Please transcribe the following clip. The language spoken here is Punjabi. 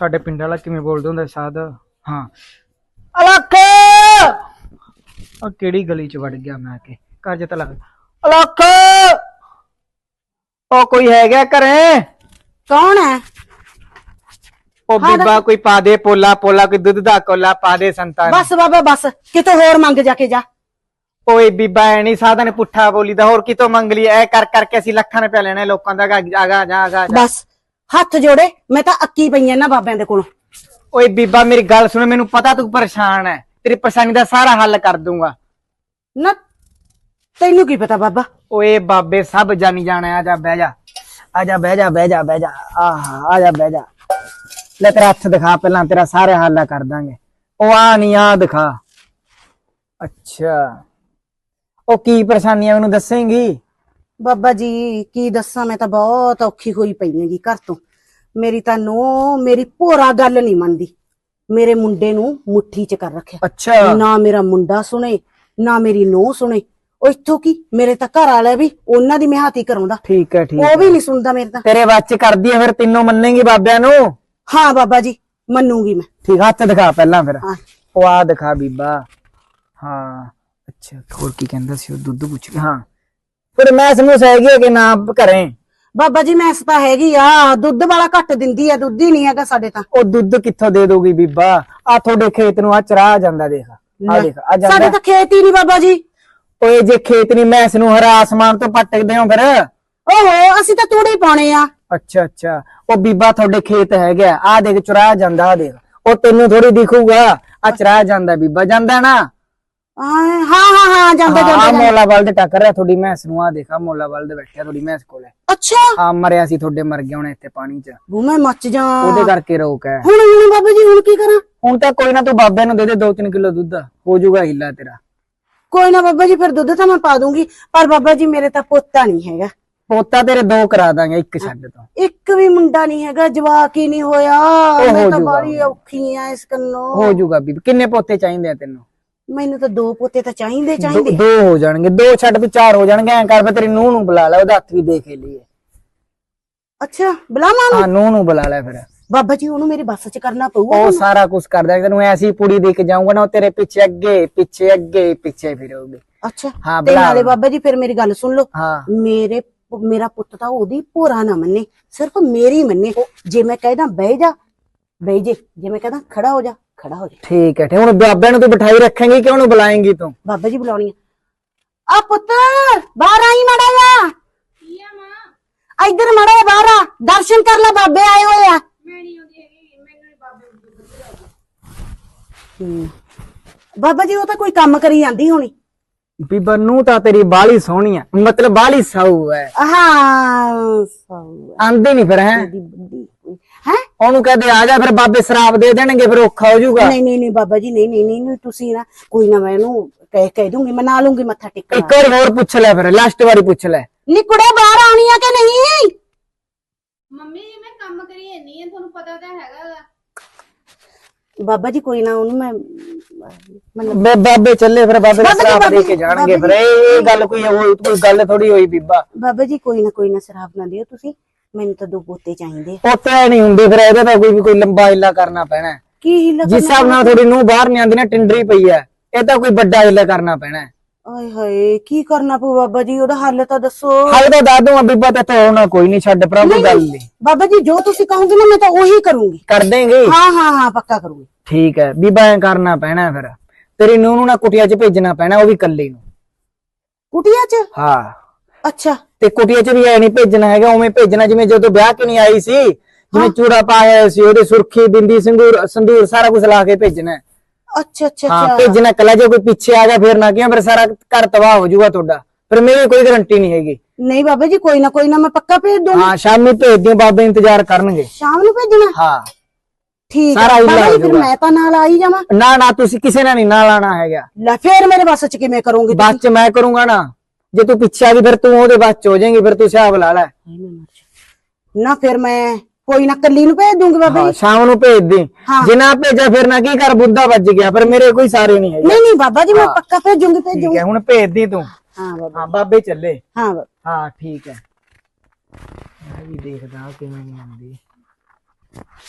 ਸਾਡੇ ਪਿੰਡ ਵਾਲਾ ਕਿਵੇਂ ਬੋਲਦਾ ਹੁੰਦਾ ਸਾਧ? ਹਾਂ। ਅਲੱਖ! ਉਹ ਕਿਹੜੀ ਗਲੀ ਚ ਵੜ ਗਿਆ ਮੈਂ ਕਿ? ਘਰ ਚ ਤਾਂ ਲੱਗ ਅਲੱਖ! ਉਹ ਕੋਈ ਹੈਗਾ ਘਰੇ? ਕੌਣ ਹੈ? ਉਹ ਬੀਬਾ ਕੋਈ ਪਾ ਦੇ ਪੋਲਾ ਪੋਲਾ ਕੋਈ ਦੁੱਧ ਦਾ ਕੋਲਾ ਪਾ ਦੇ ਸੰਤਾਨ ਬਸ ਬਾਬਾ ਬਸ ਕਿਤੇ ਹੋਰ ਮੰਗ ਜਾ ਕੇ ਜਾ। ਓਏ ਬੀਬਾ ਐ ਨਹੀਂ ਸਾਧਾ ਨੇ ਪੁੱਠਾ ਬੋਲੀ ਦਾ ਹੋਰ ਕਿਤੋਂ ਮੰਗ ਲਈ ਐ ਕਰ ਕਰਕੇ ਅਸੀਂ ਲੱਖਾਂ ਰੁਪਏ ਲੈਣੇ ਲੋਕਾਂ ਦਾ ਆਗਾ ਆਗਾ ਜਾ ਆਗਾ ਜਾ। ਬਸ। ਹੱਥ ਜੋੜੇ ਮੈਂ ਤਾਂ ਅੱਕੀ ਪਈ ਐ ਨਾ ਬਾਬਿਆਂ ਦੇ ਕੋਲੋਂ। ਓਏ ਬੀਬਾ ਮੇਰੀ ਗੱਲ ਸੁਣ ਮੈਨੂੰ ਪਤਾ ਤੂੰ ਪਰੇਸ਼ਾਨ ਹੈ ਤੇਰੀ ਪਰੇਸ਼ਾਨੀ ਦਾ ਸਾਰਾ ਹੱਲ ਕਰ ਦੂੰਗਾ ਨਾ ਤੈਨੂੰ ਕੀ ਪਤਾ ਬਾਬਾ? ਓਏ ਬਾਬੇ ਸਭ ਜਾਣੀ ਜਾਣਾ ਆ ਜਾ ਬਹਿ ਜਾ। ਆ ਜਾ ਬਹਿ ਜਾ ਬਹਿ ਜਾ ਬਹਿ ਜਾ। ਆਹ ਆ ਜਾ ਬਹਿ ਜਾ। ਲੈ ਤੇਰਾ ਹੱਥ ਦਿਖਾ ਪਹਿਲਾਂ ਤੇਰਾ ਸਾਰੇ ਹੱਲ ਕਰ ਦਾਂਗੇ। ਉਹ ਆ ਨਹੀਂ ਆ ਦਿਖਾ। ਅੱਛਾ। ਉਹ ਕੀ ਪਰੇਸ਼ਾਨੀ ਆ ਮੈਨੂੰ ਦੱਸੇਂਗੀ? ਬਾਬਾ ਜੀ ਕੀ ਦੱਸਾਂ ਮੈਂ ਤਾਂ ਬਹੁਤ ਔਖੀ ਹੋਈ ਪਈ ਹੈਗੀ ਘਰ ਤੋਂ। ਮੇਰੀ ਤਾਂ ਨੋ ਮੇਰੀ ਭੋਰਾ ਗੱਲ ਨਹੀਂ ਮੰਨਦੀ। ਮੇਰੇ ਮੁੰਡੇ ਨੂੰ ਮੁੱਠੀ 'ਚ ਕਰ ਰੱਖਿਆ। ਅੱਛਾ। ਨਾ ਮੇਰਾ ਮੁੰਡਾ ਸੁਣੇ ਨਾ ਮੇਰੀ ਨੂੰਹ ਸੁਣੇ। ਉਹ ਇੱਥੋਂ ਕੀ? ਮੇਰੇ ਤਾਂ ਘਰ ਵਾਲਾ ਵੀ ਉਹਨਾਂ ਦੀ ਮਿਹਾਤੀ ਕਰਾਉਂਦਾ। ਠੀਕ ਹੈ ਠੀਕ ਉਹ ਵੀ ਨਹੀਂ ਸੁਣਦਾ ਮੇਰੇ ਤਾਂ। ਤੇਰੇ ਬੱਚ ਕਰਦੀ ਆ ਫਿਰ ਤਿੰਨੋਂ ਮੰਨੇਗੀ ਬਾਬਿਆਂ ਨੂੰ? ਹਾਂ ਬਾਬਾ ਜੀ ਮੰਨੂਗੀ ਮੈਂ। ਠੀਕ ਹੱਥ ਦਿਖਾ ਪਹਿਲਾਂ ਫਿਰ। ਹਾਂ। ਉਹ ਆ ਦਿਖਾ ਬੀਬਾ। ਹਾਂ ਅੱਛਾ ਹੋਰ ਕੀ ਕਹਿੰਦਾ ਸੀ ਉਹ ਦੁੱਧ ਪੁੱਛ ਕੇ। ਹਾਂ। ਫਿਰ ਮੈਂ ਸਮਝ ਹੈਗੀ ਆ ਕਿ ਨਾ ਘਰੇ। ਬਾਬਾ ਜੀ ਮੈਂ ਤਾਂ ਹੈਗੀ ਆ। ਦੁੱਧ ਵਾਲਾ ਘੱਟ ਦਿੰਦੀ ਆ ਦੁੱਧ ਹੀ ਨਹੀਂ ਹੈਗਾ ਸਾਡੇ ਤਾਂ। ਉਹ ਦੁੱਧ ਕਿੱਥੋਂ ਦੇ ਦੋਗੀ ਬੀਬਾ? ਆ ਤੁਹਾਡੇ ਖੇਤ ਨੂੰ ਆ ਚਰਾ ਜਾਂਦਾ ਦੇਖ। ਆ ਦੇਖ ਆ ਸਾਡੇ ਤਾਂ ਖੇਤ ਹੀ ਨਹੀਂ ਬਾਬਾ ਜੀ। ਓਏ ਜੇ ਖੇਤ ਨਹੀਂ ਮੈਸ ਨੂੰ ਹਰਾ ਆਸਮਾਨ ਤੋਂ ਪਟਕਦੇ ਹੋ ਫਿਰ। ਓਹੋ ਅਸੀਂ ਤਾਂ ਤੂੜੇ ਹੀ ਪਾਉਣੇ ਆ। ਅੱਛਾ ਅੱਛਾ। ਉਹ ਬੀਬਾ ਤੁਹਾਡੇ ਖੇਤ ਹੈਗਾ। ਆ ਦੇਖ ਚੁਰਾਇਆ ਜਾਂਦਾ ਆ ਦੇਖ। ਉਹ ਤੈਨੂੰ ਥੋੜੀ ਦਿਖੂਗਾ। ਆ ਚੁਰਾਇਆ ਜਾਂਦਾ ਬੀਬਾ ਜਾਂਦਾ ਨਾ। ਹਾਂ ਹਾਂ ਹਾਂ ਹਾਂ ਜਾਂਦਾ ਆ ਜਾਂਦਾ ਮੋਲਾ ਬਲ ਦੇ ਟੱਕਰ ਰਿਹਾ ਤੁਹਾਡੀ ਮੈਸ ਨੂੰ ਆ ਦੇਖਾ ਮੋਲਾ ਬਲ ਦੇ ਬੈਠਿਆ ਤੁਹਾਡੀ ਮੈਸ ਕੋਲੇ। ਅੱਛਾ। ਆ ਮਰਿਆ ਸੀ ਤੁਹਾਡੇ ਮਰ ਗਿਆ ਹੁਣ ਇੱਥੇ ਪਾਣੀ 'ਚ। ਬੂ ਮੈਂ ਮੱਚ ਜਾ। ਉਹਦੇ ਕਰਕੇ ਰੋਕ ਹੈ। ਹੁਣ ਹੁਣ ਬਾਬਾ ਜੀ ਹੁਣ ਕੀ ਕਰਾਂ? ਹੁਣ ਤਾਂ ਕੋਈ ਨਾ ਤੂੰ ਬਾਬੇ ਨੂੰ ਦੇ ਦੇ 2-3 ਕਿਲੋ ਦੁੱਧ। ਹੋ ਜਾਊਗਾ ਹਿੱਲਾ ਤੇਰਾ। ਕੋਈ ਨਾ ਬਾਬਾ ਜੀ ਫਿਰ ਦੁੱਧ ਤਾਂ ਮੈਂ ਪਾ ਦੂੰਗੀ। ਪਰ ਬਾਬਾ ਜੀ ਮੇਰੇ ਤਾਂ ਪੋਤਾ ਨਹੀਂ ਹੈਗਾ। ਪੋਤਾ ਤੇਰੇ ਦੋ ਕਰਾ ਦਾਂਗੇ ਇੱਕ ਛੱਡ ਤੋਂ। ਇੱਕ ਵੀ ਮੁੰਡਾ ਨਹੀਂ ਹੈਗਾ ਜਵਾਕ ਹੀ ਨਹੀਂ ਹੋਇਆ। ਹੋ ਮੈਂ ਤਾਂ ਜਾਊਗਾ। ਬੜੀ ਔਖੀ ਆ ਇਸ ਕੰਨੋਂ ਹੋ ਜਾਊਗਾ ਬੀਬੀ। ਕਿੰਨੇ ਪੋਤੇ ਚਾਹੀਦੇ ਆ ਤੈਨੂੰ? ਮੈਨੂੰ ਤਾਂ ਦੋ ਪੋਤੇ ਤਾਂ ਚਾਹੀਦੇ ਦੋ ਚਾਹੀਦੇ। ਦੋ ਹੋ ਜਾਣਗੇ ਦੋ ਛੱਡ ਤੂੰ ਚਾਰ ਹੋ ਜਾਣਗੇ ਐਂ ਕਰ ਮੈਂ ਤੇਰੀ ਨੂੰਹ ਨੂੰ ਬੁਲਾ ਲੈ ਉਹਦਾ ਹੱਥ ਵੀ ਦੇਖ ਲਈਏ। ਅੱਛਾ ਬੁਲਾਵਾਂ ਨੂੰ ਹਾਂ ਨੂੰਹ ਨੂੰ ਬੁਲਾ ਲੈ ਫਿਰ। ਬਾਬਾ ਜੀ ਉਹਨੂੰ ਮੇਰੀ ਬੱਸ 'ਚ ਕਰਨਾ ਪਊਗਾ ਉਹ ਸਾਰਾ ਕੁਝ ਕਰਦਾ ਤੈਨੂੰ ਐਸੀ ਪੁੜੀ ਦੇ ਕੇ ਜਾਊਂਗਾ ਨਾ ਉਹ ਤੇਰੇ ਪਿੱਛੇ ਅੱਗੇ ਪਿੱਛੇ ਅੱਗੇ ਪਿੱਛੇ ਫਿਰੋਗੇ ਅੱਛਾ ਹਾਂ ਤੇ ਬੁਲਾ ਨਾਲੇ ਬਾਬਾ ਜੀ ਫਿਰ ਮੇਰੀ ਗੱਲ ਸੁਣ ਲਓ। ਹਾਂ। ਮੇਰੇ ਮੇਰਾ ਪੁੱਤ ਤਾਂ ਉਹਦੀ ਭੋਰਾ ਨਾ ਮੰਨੇ ਸਿਰਫ ਮੇਰੀ ਮੰਨੇ। ਜੇ ਮੈਂ ਕਹਿਦਾ ਬਹਿ ਜਾ ਬਹਿ ਜੇ ਜੇ ਮੈਂ ਕਹਿਦਾ ਖੜਾ ਹੋ ਜਾ। ਖੜਾ ਹੋ ਜਾ। ਠੀਕ ਹੈ ਠੀਕ ਹੁਣ ਬਾਬਿਆਂ ਨੂੰ ਤੂੰ ਬਿਠਾਈ ਰੱਖੇਂਗੀ ਕਿ ਉਹਨੂੰ ਬੁਲਾਏਂਗੀ ਤੂੰ? ਬਾਬਾ ਜੀ ਬੁਲਾਉਣੀ ਆ। ਆ ਪੁੱਤ ਬਾਹਰ ਆਈ ਮੜਾ ਜਾ ਇੱਧਰ ਮੜਾ ਜਾ ਬਾਹਰ ਆ। ਦਰਸ਼ਨ ਕਰ ਲੈ ਬਾਬੇ ਆਏ ਹੋਏ ਆ। ਹੂੰ। ਬਾਬਾ ਜੀ ਉਹ ਤਾਂ ਕੋਈ ਕੰਮ ਕਰੀ ਜਾਂਦੀ ਹੋਣੀ। ਬੀਬਾ ਨੂੰ ਤਾਂ ਤੇਰੀ ਬਾਲੀ ਸੋਹਣੀ ਆ। ਮਤਲਬ ਬਾਲੀ ਸਾਊ ਹੈ। ਹਾਂ ਸੌ ਆਂਦੇ ਨਹੀਂ ਫਿਰ ਹੈ? ਦੀ ਬੁੱਢੀ ਹੈ ਉਹਨੂੰ ਕਹਦੇ ਆ ਜਾ ਫਿਰ ਬਾਬੇ ਸ਼ਰਾਬ ਦੇ ਦੇਣਗੇ ਫਿਰ ਔਖਾ ਹੋ ਜਾਊਗਾ। ਨਹੀਂ ਨਹੀਂ ਨਹੀਂ ਬਾਬਾ ਜੀ ਨਹੀਂ ਨਹੀਂ ਨਹੀਂ ਤੁਸੀਂ ਨਾ ਕੋਈ ਨਾ ਮੈਂ ਇਹਨੂੰ ਕਹਿ ਕਹਿ ਦੂੰਗੀ ਮਨਾ ਲੂੰਗੀ ਮੱਥਾ ਟੇਕਣ ਇੱਕ ਵਾਰੀ ਹੋਰ ਪੁੱਛ ਲੈ ਫਿਰ ਲਾਸਟ ਵਾਰੀ ਪੁੱਛ ਲੈ। ਨੀ ਕੁੜੇ ਬਾਹਰ ਆਉਣੀ ਆ ਕਿ ਨਹੀਂ? ਮੰਮੀ ਜੀ ਮੈਂ ਕੰਮ ਕਰੀ ਜਾਂਦੀ ਆ ਤੁਹਾਨੂੰ ਪਤਾ ਤਾਂ ਹੈਗਾ ਗਾ। ਬਾਬਾ ਜੀ ਕੋਈ ਨਾ ਉਹਨੂੰ ਮੈਂ ਮਤਲਬ ਬੇ ਬਾਬੇ ਚੱਲੇ ਫਿਰ ਬਾਬੇ ਬਾਬਾ ਜੀ, ਸ਼ਰਾਬ ਦੇ ਬਾਬਾ ਕੇ ਜੀ, ਜਾਣਗੇ ਫਿਰ। ਇਹ ਇਹ ਗੱਲ ਕੋਈ ਉਹ ਕੋਈ ਗੱਲ ਥੋੜੀ ਹੋਈ ਬੀਬਾ। ਬਾਬਾ ਜੀ ਕੋਈ ਨਾ ਕੋਈ ਨਾ ਸ਼ਰਾਬ ਨਾ ਦਿਓ ਤੁਸੀਂ। ਮੈਨੂੰ ਤਾਂ ਦੋ ਪੋਤੇ ਚਾਹੀਦੇ। ਉੱਥੇ ਨਹੀਂ ਹੁੰਦੇ ਫਿਰ ਇਹਦਾ ਤਾਂ ਕੋਈ ਕੋਈ ਲੰਬਾ ਹਿੱਲਾ ਕਰਨਾ ਪੈਣਾ। ਕੀ ਹਿੱਲਾ ਜਿਸ ਹਿਸਾਬ ਨਾਲ ਥੋੜੀ ਨੂੰ ਬਾਹਰ ਨਹੀਂ ਆਉਂਦੀ ਨਾ ਟਿੰਡਰੀ ਪਈ ਹੈ ਇਹ ਤਾਂ ਕੋਈ ਵੱਡਾ ਹਿੱਲਾ ਕਰਨਾ ਪੈਣਾ। ਓਏ ਹੋਏ ਕੀ ਕਰਨਾ ਪਊ ਬਾਬਾ ਜੀ ਉਹਦਾ ਹੱਲ ਤਾਂ ਦੱਸੋ। ਹਾਲੇ ਤਾਂ ਦਾਦੂ ਆ ਬੀਬਾ ਤੇ ਤਾਂ ਹੋਣਾ ਕੋਈ ਨਹੀਂ ਛੱਡ ਪ੍ਰਭੂ ਗੱਲ ਨਹੀਂ ਬਾਬਾ ਜੀ ਜੋ ਤੁਸੀਂ ਕਹੋਗੇ ਨਾ ਮੈਂ ਤਾਂ ਉਹੀ ਕਰੂੰਗੀ। ਕਰ ਦੇਂਗੇ। ਹਾਂ ਹਾਂ ਹਾਂ ਪੱਕਾ ਕਰੂੰਗੀ। ਠੀਕ ਹੈ ਬੀਬਾ ਐ ਕਰਨਾ ਪੈਣਾ ਫਿਰ। ਤੇਰੀ ਨੂੰਹ ਨੂੰ ਨਾ ਕੁਟਿਆ 'ਚ ਭੇਜਣਾ ਪੈਣਾ ਉਹ ਵੀ ਕੱਲੀ ਨੂੰ। ਕੁਟੀਆ ਚ? ਹਾਂ। ਅੱਛਾ। ਤੇ ਕੁਟਿਆ 'ਚ ਵੀ ਐ ਨਹੀਂ ਭੇਜਣਾ ਹੈਗਾ ਉਵੇਂ ਭੇਜਣਾ ਜਿਵੇਂ ਜਦੋਂ ਵਿਆਹ ਕੇ ਨਹੀਂ ਆਈ ਸੀ ਜਿਵੇਂ ਚੂੜਾ ਪਾਇਆ ਹੋਇਆ ਸੀ ਉਹਦੇ ਸੁਰਖੀ ਬਿੰਦੀ ਸਿੰਦੂਰ ਸੰਦੂਰ ਸਾਰਾ ਕੁਝ ਲਾ ਕੇ ਭੇਜਣਾ ਹੈ। ਅੱਛਾ ਅੱਛਾ ਹਾਂ ਅੱਛਾ। ਭੇਜਣਾ ਕੱਲਾ ਜੇ ਕੋਈ ਪਿੱਛੇ ਆ ਗਿਆ ਫਿਰ ਨਾ ਕਿਹਾ ਫਿਰ ਸਾਰਾ ਘਰ ਤਬਾਹ ਹੋ ਜਾਊਗਾ ਤੁਹਾਡਾ। ਫਿਰ ਮੇਰੀ ਕੋਈ ਗਾਰੰਟੀ ਨਹੀਂ ਹੈਗੀ। ਨਹੀਂ ਬਾਬਾ ਜੀ ਕੋਈ ਨਾ ਕੋਈ ਨਾ ਮੈਂ ਪੱਕਾ ਭੇਜ ਦੂੰਗੀ। ਹਾਂ ਸ਼ਾਮੀ ਭੇਜ ਦਿਓ ਬਾਬੇ ਇੰਤਜ਼ਾਰ ਕਰਨਗੇ। ਸ਼ਾਮ ਨੂੰ ਭੇਜਣਾ? ਹਾਂ। ਠੀਕ ਸਾਰਾ ਹੈ। ਹੀ ਬਾਬਾ ਲੱਗ ਜੀ ਫਿਰ ਜਾਊਗਾ। ਮੈਂ ਤਾਂ ਨਾਲ ਆਈ ਜਾਵਾਂ। ਨਾ ਨਾ ਤੁਸੀਂ ਕਿਸੇ ਨਾਲ ਨਹੀਂ ਨਾਲ ਆਣਾ ਹੈਗਾ। ਲੈ ਫੇਰ ਮੇਰੇ ਬੱਸ ਚ ਕਿਵੇਂ ਕਰੋਗੇ ਬਾਅਦ ਚ ਮੈਂ ਕਰੂੰਗਾ ਨਾ। ਜੇ ਤੂੰ ਪਿੱਛੇ ਆ ਗਈ ਫਿਰ ਤੂੰ ਉਹਦੇ ਬਾਅਦ ਚ ਹੋ ਜਾਏਗੀ ਫਿਰ ਤੂੰ ਹਿਸਾਬ ਲਾ ਲੈ। ਨਾ ਫਿਰ ਮੈਂ ਕੋਈ ਨਾ ਕੱਲੀ ਨੂੰ ਭੇਜ ਦੂੰਗੀ ਬਾਬਾ ਹਾਂ ਜੀ। ਸ਼ਾਮ ਨੂੰ ਭੇਜ ਦੇ। ਹਾਂ। ਜੇ ਨਾ ਭੇਜਿਆ ਫਿਰ ਨਾ ਕੀ ਕਰ ਬੁੱਧਾ ਵੱਜ ਗਿਆ ਪਰ ਮੇਰੇ ਕੋਈ ਸਾਰੇ ਨਹੀਂ ਹੈਗੇ। ਨਹੀਂ ਨਹੀਂ ਬਾਬਾ ਜੀ ਮੈਂ ਪੱਕਾ ਭੇਜੂੰਗੀ ਠੀਕ ਭੇਜੂੰਗੀ। ਹੈ ਹੁਣ ਭੇਜ ਦੀ ਤੂੰ। ਹਾਂ ਬਾਬਾ ਹਾਂ ਬਾਬੇ ਚੱਲੇ। ਹਾਂ ਬਾਬਾ ਹਾਂ ਠੀਕ ਹੈ। ਮੈਂ ਵੀ ਦੇਖਦਾ ਕਿਵੇਂ ਆਉਂਦੀ।